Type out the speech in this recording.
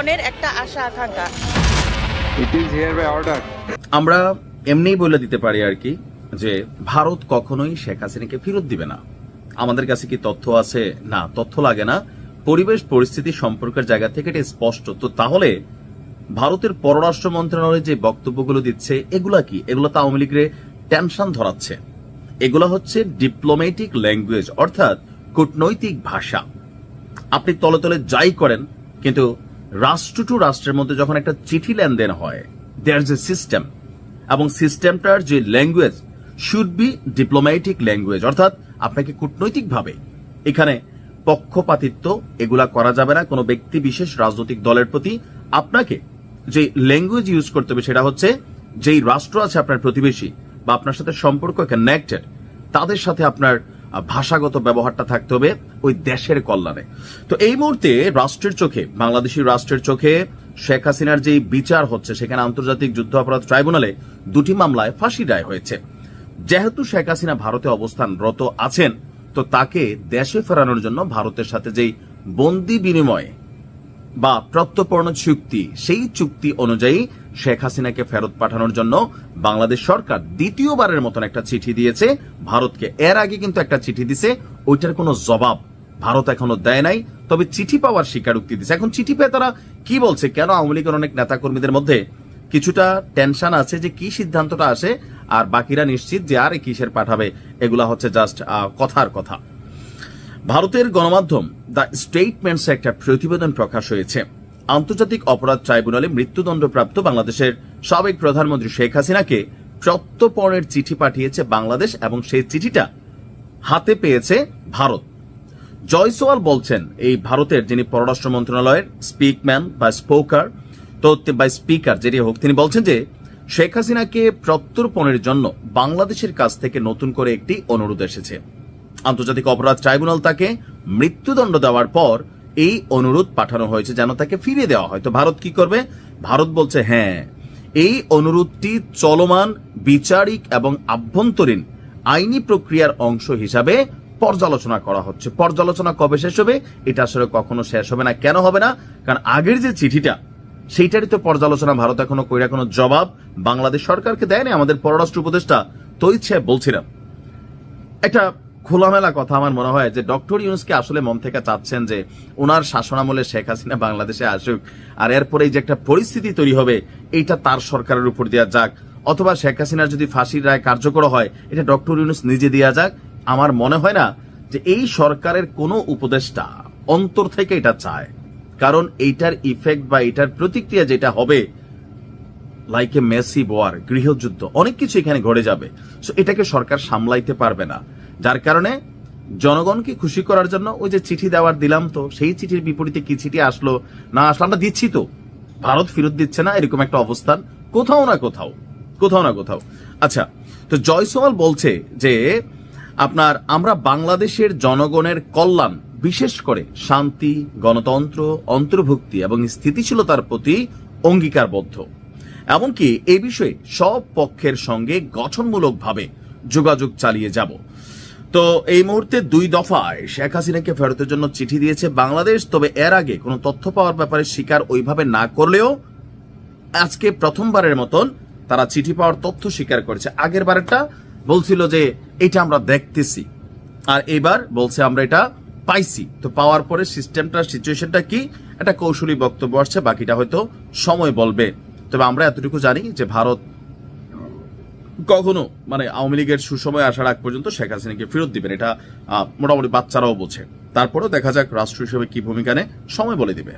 জনগণের একটা আশা আকাঙ্ক্ষা। It is hereby ordered আমরা এমনিই বলে দিতে পারি আর কি যে ভারত কখনোই শেখ হাসিনাকে ফেরত দিবে না। আমাদের কাছে কি তথ্য আছে? না তথ্য লাগে না। পরিবেশ পরিস্থিতি সম্পর্কের জায়গা থেকে এটা স্পষ্ট। তো তাহলে ভারতের পররাষ্ট্র মন্ত্রণালয় যে বক্তব্যগুলো দিচ্ছে এগুলা কি? এগুলো তো আওয়ামী লীগের টেনশন ধরাচ্ছে। এগুলো হচ্ছে ডিপ্লোম্যাটিক ল্যাঙ্গুয়েজ অর্থাৎ কূটনৈতিক ভাষা। আপনি তলে তলে যাই করেন কিন্তু রাষ্ট্র টু রাষ্ট্রের মধ্যে যখন একটা চিঠি লেনদেন হয় দেয়ার এ সিস্টেম এবং সিস্টেমটার যে language should be diplomatic language অর্থাৎ আপনাকে কূটনৈতিকভাবে এখানে পক্ষপাতিত্ব এগুলা করা যাবে না। কোনো ব্যক্তি বিশেষ রাজনৈতিক দলের প্রতি আপনাকে যে ল্যাঙ্গুয়েজ ইউজ করতে হবে সেটা হচ্ছে যেই রাষ্ট্র আছে আপনার প্রতিবেশী বা আপনার সাথে সম্পর্ক কানেক্টেড তাদের সাথে আপনার ভাষাগত ব্যবহারটা থাকতে হবে ওই দেশের কল্যাণে। তো এই মুহূর্তে রাষ্ট্রের চোখে, বাংলাদেশি রাষ্ট্রের চোখে শেখ হাসিনার যে বিচার হচ্ছে, সেখানে আন্তর্জাতিক যুদ্ধ অপরাধ ট্রাইব্যুনালে দুটি মামলায় ফাঁসি রায় হয়েছে। যেহেতু শেখ হাসিনা ভারতে অবস্থানরত আছেন, তো তাকে দেশে ফেরানোর জন্য ভারতের সাথে যেই বন্দি বিনিময় বা প্রত্যর্পণ চুক্তি, সেই চুক্তি অনুযায়ী শেখ হাসিনাকে ফেরত পাঠানোর জন্য বাংলাদেশ সরকার দ্বিতীয়বারের মতন একটা চিঠি দিয়েছে। ভারতকে এর আগে কিন্তু একটা চিঠি দিছে। ওইটার কোনো জবাব ভারত এখনও দেয় নাই। তবে চিঠি পাওয়ার স্বীকারোক্তি দিছে। এখন চিঠি পেয়ে তারা কি বলছে? কেন আওয়ামী লীগের অনেক নেতাকর্মীদের মধ্যে কিছুটা টেনশন আছে যে কি সিদ্ধান্তটা আসে? আর বাকিরা নিশ্চিত যে আর কিসের পাঠাবে এগুলা হচ্ছে জাস্ট কথার কথা। ভারতের গণমাধ্যম দ্য স্টেটমেন্টস একটা প্রতিবেদন প্রকাশ হয়েছে। আন্তর্জাতিক অপরাধ ট্রাইব্যুনালে মৃত্যুদণ্ডপ্রাপ্ত বাংলাদেশের সাবেক প্রধানমন্ত্রী শেখ হাসিনাকে প্রত্যর্পণের চিঠি পাঠিয়েছে বাংলাদেশ এবং সেই চিঠিটা হাতে পেয়েছে ভারত। জয়সওয়াল বলছেন, এই ভারতের যিনি পররাষ্ট্র মন্ত্রণালয়ের স্পিকম্যান বা স্পোকার, তো বা স্পিকার যেটি হোক, তিনি বলছেন যে শেখ হাসিনাকে প্রত্যর্পণের জন্য বাংলাদেশের কাছ থেকে নতুন করে একটি অনুরোধ এসেছে। আন্তর্জাতিক অপরাধ ট্রাইব্যুনাল তাকে মৃত্যুদণ্ড দেওয়ার পর এই অনুরোধ পাঠানো হয়েছে যেন তাকে ফিরিয়ে দেওয়া হয়। তো ভারত কি করবে? ভারত বলছে হ্যাঁ এই অনুরোধটি চলমান, বিচারিক এবং আভ্যন্তরীণ আইনি প্রক্রিয়ার অংশ হিসাবে পর্যালোচনা করা হচ্ছে। পর্যালোচনা কবে শেষ হবে? এটা আসলে কখনো শেষ হবে না। কেন হবে না? কারণ আগের যে চিঠিটা, সেইটারই তো পর্যালোচনা। ভারত এখনও কইরা কোনো জবাব বাংলাদেশ সরকারকে দেয়নি। আমাদের পররাষ্ট্র উপদেষ্টা তো ইচ্ছে বলছিলাম। একটা খোলামেলা কথা আমার মনে হয় যে ডক্টর ইউনুসকে আসলে মন থেকে চাচ্ছেন যে ওনার শাসনামলে শেখ হাসিনা বাংলাদেশে আসুক। আর এরপরে যে একটা পরিস্থিতি তৈরি হবে, এইটা তার সরকারের উপর দেওয়া যাক। অথবা শেখ হাসিনার যদি ফাঁসির রায় কার্যকর হয়, এটা ডক্টর ইউনুস নিজে দেওয়া যাক। আমার মনে হয় না যে এই সরকারের কোনো উপদেষ্টা অন্তর থেকে এটা চায়। কারণ এইটার ইফেক্ট বা এটার প্রতিক্রিয়া যেটা হবে লাইক এ মেসি ওয়ার গৃহযুদ্ধ, অনেক কিছু এখানে ঘটে যাবে। সো এটাকে সরকার সামলাইতে পারবে না। যার কারণে জনগণকে খুশি করার জন্য ওই যে চিঠি দেওয়ার দিলাম তো, সেই চিঠির বিপরীতে কি চিঠি আসলো? না আসলো, আমরা দিচ্ছি তো। ভারত ফেরত দিচ্ছে না, এরকম একটা অবস্থান। কোথাও না কোথাও কোথাও না কোথাও। আচ্ছা তো জয়সওয়াল বলছে যে, আপনার আমরা বাংলাদেশের জনগণের কল্যাণ, বিশেষ করে শান্তি, গণতন্ত্র, অন্তর্ভুক্তি এবং স্থিতিশীলতার প্রতি অঙ্গীকারবদ্ধ। এমনকি এ বিষয়ে সব পক্ষের সঙ্গে গঠনমূলকভাবে যোগাযোগ চালিয়ে যাব। তো এই মুহূর্তে দুই দফায় শেখ হাসিনাকে ফেরতের জন্য চিঠি দিয়েছে বাংলাদেশ। তবে এর আগে কোনো তথ্য পাওয়ার ব্যাপারে স্বীকার ওইভাবে না করলেও আজকে প্রথমবারের মতন তারা চিঠি পাওয়ার তথ্য স্বীকার করেছে। আগের বারেরটা বলছিল যে এটা আমরা দেখতেছি। আর এবার বলছে আমরা এটা পাইছি। তো পাওয়ার পরে সিস্টেমটা, সিচুয়েশনটা কি, একটা কৌশলী বক্তব্য আসছে, বাকিটা হয়তো সময় বলবে। তবে আমরা এতটুকু জানি যে ভারত কখনো মানে আওয়ামী লীগের সুসময় আসার আগ পর্যন্ত শেখ হাসিনাকে ফেরত দিবেন, এটা মোটামুটি বাচ্চারাও বোঝে। তারপরেও দেখা যাক রাষ্ট্র হিসেবে কি ভূমিকা নেয়, সময় বলে দিবে।